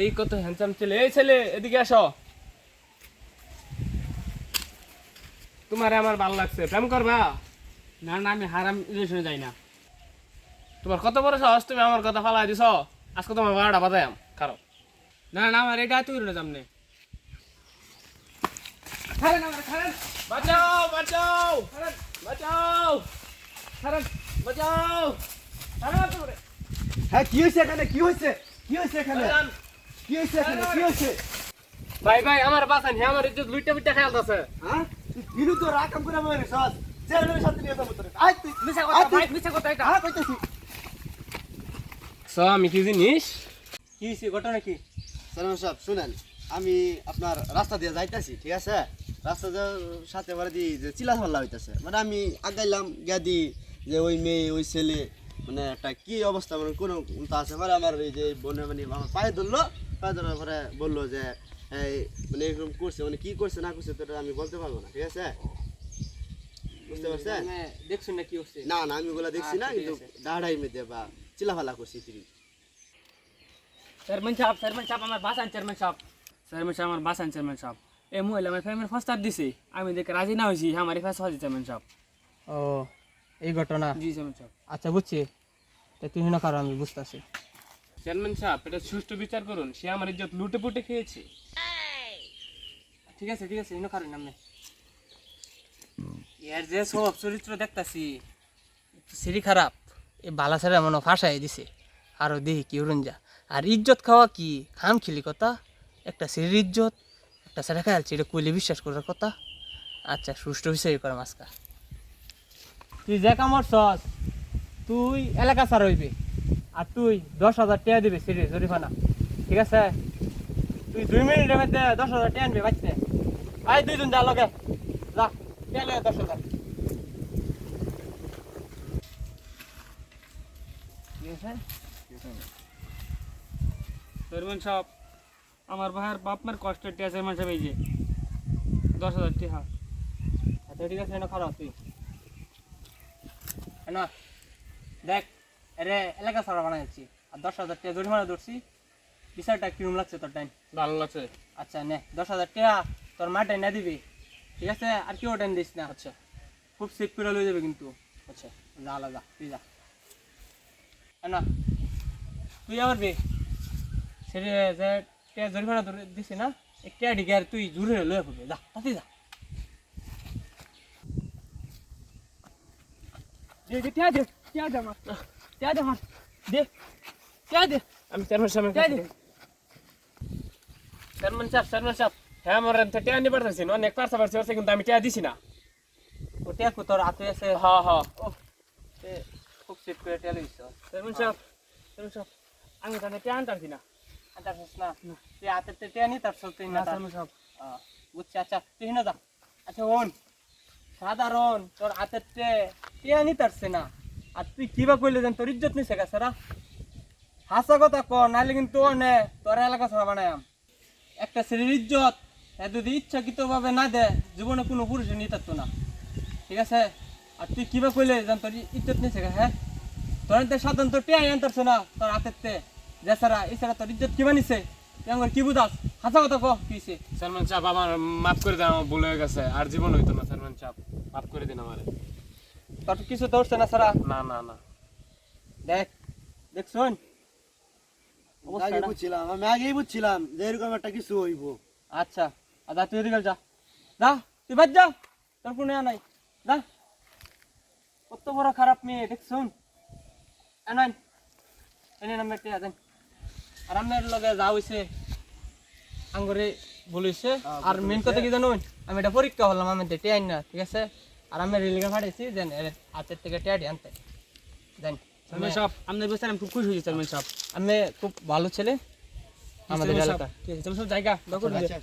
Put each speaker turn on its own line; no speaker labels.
এই কত হ্যান্ডসাম ছেলে এই ছেলে এদিকে আসো। তোমারে আমার ভালো লাগছে প্রেম করবা?
না না আমি হারাম রিলেশনে যাই না।
তোমার কত বড় সাহস তুমি আমার কথা ফালাই দিছ। আজকে তোমার বারোটা বাজায়াম কারও।
না না আমার এটা তুই না। সামনে
বাঁচাও বাঁচাও বাঁচাও। বাঁচাও।
হ্যাঁ কি হয়েছে এখানে? কি হয়েছে? কি হয়েছে এখানে? কি হয়েছে কি হয়েছে
ভাই ভাই আমার বাঁচান হ্যাঁ আমার ইজ্জত লুইটা বুইটা খেয়াল আছে।
হ্যাঁ? তুই বিনু তো রাকাম করে মরে সস। চেয়ারম্যানের সাথে নিয়ে যাব তোরে। আয় তুই।
মিছা
আয় তুই।
মিছা কথা এটা।
হ্যাঁ কইতেছি।
সো আমি কি জিনিস?
কি হয়েছে ঘটনা কি?
সাহেব শুনেন আমি আপনার রাস্তা দিয়ে যাইতাছি ঠিক আছে? রাস্তা যাওয়ার সাথে মানে দি যে চিলা ফাল্লা হইতাছে। মানে আমি আগাইলাম গিয়া দি যে ওই মেয়ে ওই ছেলে মানে একটা কি অবস্থা মানে কোনো তা আছে? মানে আমার এই যে বোনে মানে আমার পায়ে ধরলো ধরার পরে বলল যে এই মানে এরকম করছে মানে কি করছে না করছে তো আমি বলতে পারব না ঠিক আছে? বুঝতে পারছেন?
মানে দেখছুন না কি হচ্ছে?
না না আমি ওগুলা দেখছি না
আচ্ছা,
কিন্তু দাঁড়াই মেয়েদের বা চিলাফালা করছি তিনি।
চেয়ারম্যান সাহেব চেয়ারম্যান সাহেব আমার বাসান চেয়ারম্যান সাহেব। চেয়ারম্যান সাহেব আমার বাসান চেয়ারম্যান সাহেব। এই মহিলা আমার ফ্যামিলির ফাস্টার দিছে। আমি দেখে রাজি না হয়েছি আমার ফাঁস হয়েছে চেয়ারম্যান সাহেব।
ও এই ঘটনা?
জি চেয়ারম্যান সাহেব।
আচ্ছা বুঝছি। তা তুই না কারও আমি বুঝতেছি।
চেয়ারম্যান সাহেব, এটা সুষ্ঠু বিচার করুন। সে আমার ইজ্জত লুটে পুটে খেয়েছে।
ঠিক আছে ঠিক আছে ইনো কারণ নামে এর যে সব চরিত্র দেখতাছি
সিঁড়ি খারাপ। এই বালাসারে এমন ফাঁসাই দিছে। আরও দেখি কি যা। আর ইজ্জত খাওয়া কি? খাম খিলি কথা। একটা সিঁড়ির ইজ্জত, একটা সেটা খায়াল এটা কইলে বিশ্বাস করার কথা। আচ্ছা সুষ্ঠু বিষয় করে মাস্কা তুই যে কামড় সস তুই এলাকা সার হইবি। আর তুই দশ হাজার টাকা দিবি সিঁড়ি জরিফানা ঠিক আছে? তুই দুই মিনিটের মধ্যে দশ হাজার টাকা আনবি বাঁচতে আই দুইজন যা লগে। যা টাকা দশ হাজার?
চেয়ারম্যান সাহেব আমার ভাইয়ের বাপ মার কষ্টের টিয়া চেয়ারম্যান সাহেব এই যে দশ হাজার টিহা
আচ্ছা ঠিক আছে? না খারাপ তুই। না দেখ। আরে এলাকা সারা বানাইছি। আর দশ হাজার টাকা জরিমানা ধরছি। বিচারটা কিরম লাগছে তোর টাইম?
ভালো লাগছে।
আচ্ছা নে। দশ হাজার টাকা তোর মাঠে না দিবি। ঠিক আছে? আর কেউ টাইম দিস না।
আচ্ছা।
খুব সেফ করে লয়ে যাবে কিন্তু। আচ্ছা। যা আলাদা তুই যা। না তুই আবার বে। সেটা যে টাকা জরিমানা ধরে দিছি না টাকা ঢিকে আর তুই জুড়ে লয়ে পড়বে যা তাতে যা। টাকা দে টাকা দে আমার। টাকা দে আমার দে টাকা দে
আমি চেয়ারম্যান
টাকা
কাছে
দে
চেয়ারম্যান সাহেব চেয়ারম্যান সাহেব হ্যাঁ আমার টেয়া নিয়ে পারতেছি অনেক পারছে পারছে পারছে কিন্তু আমি টেয়া দিছি না
ও টাকা কো তোর হাতে আছে
হ্যাঁ হ্যাঁ
ও খুব সেফ করে টাকা লইছ
চেয়ারম্যান সাহেব চেয়ারম্যান সাহেব আমি তাহলে টেয়া আনতাছি না
আনতাছিস না তুই হাতে টাকা নি তার সত্যি না
চেয়ারম্যান সাহেব
বুঝছি আচ্ছা তুই না যা আচ্ছা ওন সাধারণ তোর হাতের টে টিয়ানি তারছে না আর তুই কিবা কইলে যেন তোর ইজ্জত নিছে গেছে রা? হাসা কথা ক নাহলে কিন্তু নে, তোর এলাকা ছাড়া বানায়াম একটা ছেলের ইজ্জত হ্যাঁ যদি ইচ্ছাকৃত ভাবে না দে, জীবনে কোনো পুরুষ নিতে পারতো না। ঠিক আছে? আর তুই কিবা কইলে যেন তোর ইজ্জত নিছে হ্যাঁ? তোর তো সাধারণ তোর টিয়াই আনতারছে না, তোর হাতের তে। যেছাড়া এছাড়া তোর ইজ্জত কিবা নিছে? আমার কি বুঝাস? হাসা কথা ক কিছে
চেয়ারম্যান সাহেব, আমার মাফ করে আমার ভুল হয়ে গেছে। আর জীবন হইতো না চেয়ারম্যান সাহেব। মাফ করে দিন আমারে।
তোর কিছু ধরছে না সারা।
না না না।
দেখ দেখ শোন।
আগে বুঝছিলাম আমি আগেই বুঝছিলাম যে এরকম একটা কিছু হইব।
আচ্ছা আদা তুই এদিকে যা। যা তুই বাদ যা। তোর কোনো নাই। যা কত বড় খারাপ মেয়ে দেখ শোন। এনাই এনে নাম্বার টিয়া দেন। আর আমার লগে যা হইছে আঙ্গরে বলিছে আর মেন কথা কি জানো আমি এটা পরীক্ষা হলাম আমি টিয়া আইন না ঠিক আছে? আর আমি রেলিগা ফাটাইছি দেন হাতের থেকে ট্যাডি আনতে। দেন
সালমান সাহেব আপনার বিচার আমি খুব খুশি হয়েছি সালমান সাহেব।
আমি খুব ভালো ছেলে। আমাদের এলাকা
ঠিক আছে জায়গা দখল
আচ্ছা।